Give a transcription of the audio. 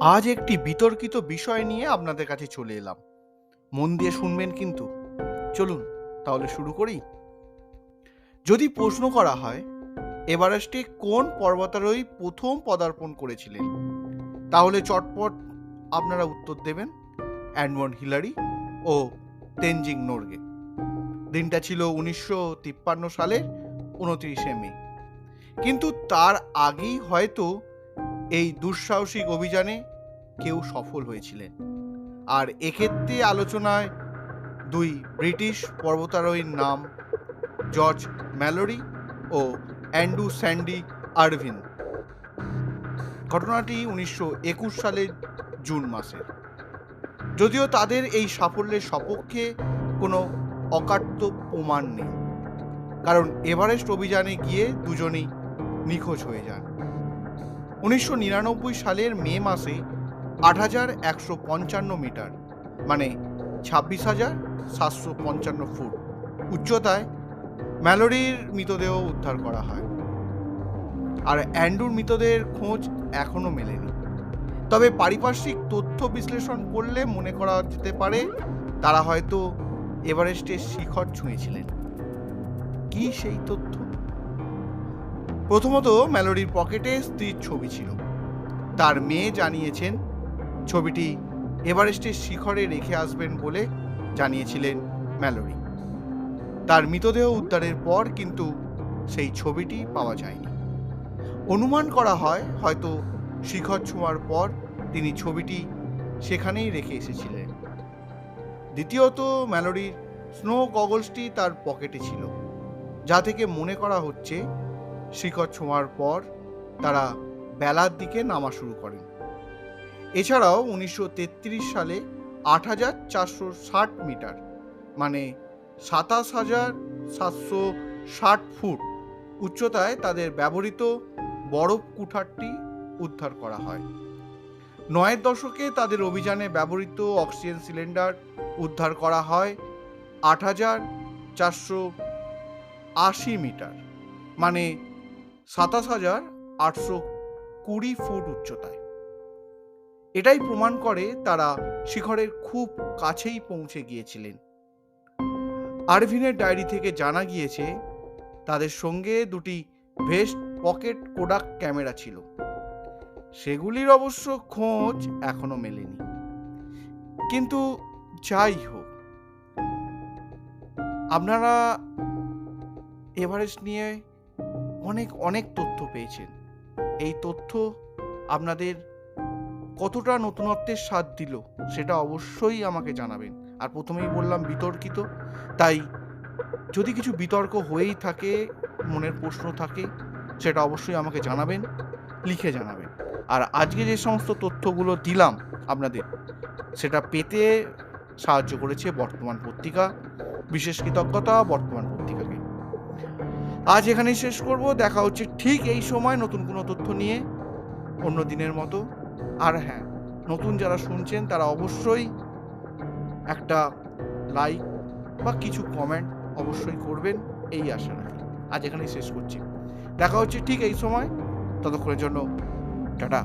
আজ একটি বিতর্কিত বিষয় নিয়ে আপনাদের কাছে চলে এলাম। মন দিয়ে শুনবেন কিন্তু। চলুন, তাহলে শুরু করি। যদি প্রশ্ন করা হয়, এভারেস্টে কোন পর্বতারোহী প্রথম পদার্পণ করেছিলেন? তাহলে চটপট আপনারা উত্তর দেবেন অ্যাডমন্ড হিলারি ও তেনজিং নোরগে। দিনটা ছিল উনিশশো তিপ্পান্ন সালের উনত্রিশে মে। কিন্তু তার আগেই হয়তো এই দুঃসাহসিক অভিযানে কেউ সফল হয়েছিলেন। আর এক্ষেত্রে আলোচনায় দুই ব্রিটিশ পর্বতারোহীর নাম জর্জ ম্যালোরি ও অ্যান্ডু স্যান্ডি আরভিন। ঘটনাটি উনিশশো একুশ সালের জুন মাসে। যদিও তাদের এই সাফল্যের সপক্ষে কোনো অকাট্য প্রমাণ নেই। কারণ এভারেস্ট অভিযানে গিয়ে দুজনেই নিখোঁজ হয়ে যান। উনিশশো নিরানব্বই সালের মে মাসে আট হাজার একশো পঞ্চান্ন মিটার মানে ছাব্বিশ হাজার সাতশো পঞ্চান্ন ফুট উচ্চতায় ম্যালোরির মৃতদেহ উদ্ধার করা হয়। আর অ্যান্ড্রুর মৃতদেহের খোঁজ এখনও মেলেনি। তবে পারিপার্শ্বিক তথ্য বিশ্লেষণ করলে মনে করা যেতে পারে, তারা হয়তো এভারেস্টের শিখর ছুঁয়েছিলেন। কি সেই তথ্য? প্রথমত ম্যালোরির পকেটে স্ত্রীর ছবি ছিল। তার মেয়ে জানিয়েছেন, ছবিটি এভারেস্টের শিখরে রেখে আসবেন বলে জানিয়েছিলেন ম্যালোরি তার মৃতদেহ উদ্ধারের পর কিন্তু সেই ছবিটি পাওয়া যায়নি। অনুমান করা হয় হয়তো শিখর ছোঁয়ার পর তিনি ছবিটি সেখানেই রেখে এসেছিলেন। দ্বিতীয়ত ম্যালোরির স্নো গগলসটি তার পকেটে ছিল। যা থেকে মনে করা হচ্ছে শিখর ছোঁয়ার পর তারা বেলার দিকে নামা শুরু করেন। এছাড়াও উনিশশো তেত্রিশ সালে আট হাজার চারশো ষাট মিটার মানে সাতাশ হাজার সাতশো ষাট ফুট উচ্চতায় তাদের ব্যবহৃত বরফ কুঠারটি উদ্ধার করা হয়। নয়ের দশকে তাদের অভিযানে ব্যবহৃত অক্সিজেন সিলিন্ডার উদ্ধার করা হয় আট হাজার চারশো আশি মিটার মানে সাতাশ হাজার আটশো কুড়ি ফুট উচ্চতায়। এটাই প্রমাণ করে তারা শিখরের খুব কাছেই পৌঁছে গিয়েছিলেন। আরভিনের ডায়েরি থেকে জানা গিয়েছে, তাদের সঙ্গে দুটি ভেস্ট পকেট কোডাক ক্যামেরা ছিল। সেগুলির অবশ্য খোঁজ এখনও মেলেনি। কিন্তু যাই হোক, আপনারা এভারেস্ট নিয়ে অনেক অনেক তথ্য পেয়েছেন। এই তথ্য আপনাদের কতটা নতুনত্বের স্বাদ দিল সেটা অবশ্যই আমাকে জানাবেন। আর প্রথমেই বললাম বিতর্কিত, তাই যদি কিছু বিতর্ক হয়েই থাকে, মনের প্রশ্ন থাকে, সেটা অবশ্যই আমাকে জানাবেন, লিখে জানাবেন। আর আজকে যে সমস্ত তথ্যগুলো দিলাম আপনাদের, সেটা পেতে সাহায্য করেছে বর্তমান পত্রিকা, বিশেষ কৃতজ্ঞতা বর্তমান পত্রিকাকে। আজ এখানেই শেষ করব। দেখা হচ্ছে ঠিক এই সময় নতুন কোনো তথ্য নিয়ে, অন্য দিনের মতো। আর হ্যাঁ নতুন যারা শুনছেন তারা অবশ্যই একটা লাইক বা কিছু কমেন্ট অবশ্যই করবেন, এই আশা রাখি। আজ এখানেই শেষ করছি। দেখা হচ্ছে ঠিক এই সময়। ততক্ষণের জন্য, টাটা।